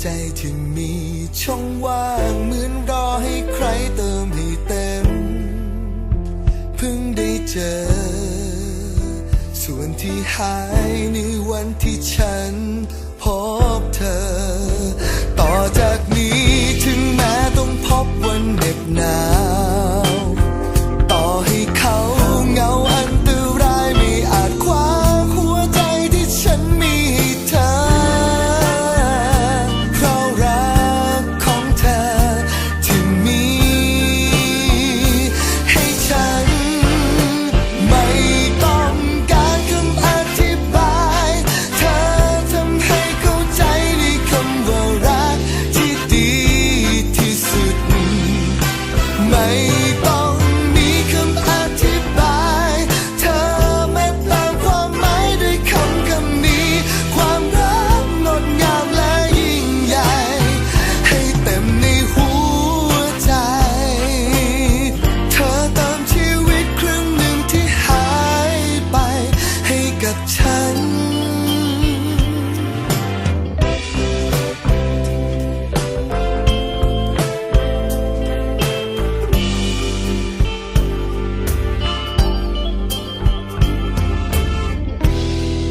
ใจที่มีช่องว่างเหมือนรอให้ใครเติมให้เต็ม เพิ่งได้เจอ ส่วนที่หายในวันที่ฉันพบ กับฉัน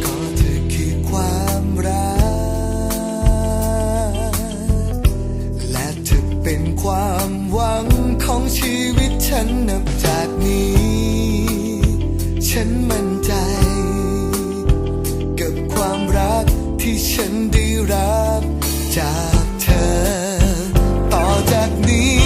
ก็เธอคือความรัก และเธอเป็นความหวังของชีวิตฉันนับจาก ที่ฉันได้รับจากเธอ ต่อจากนี้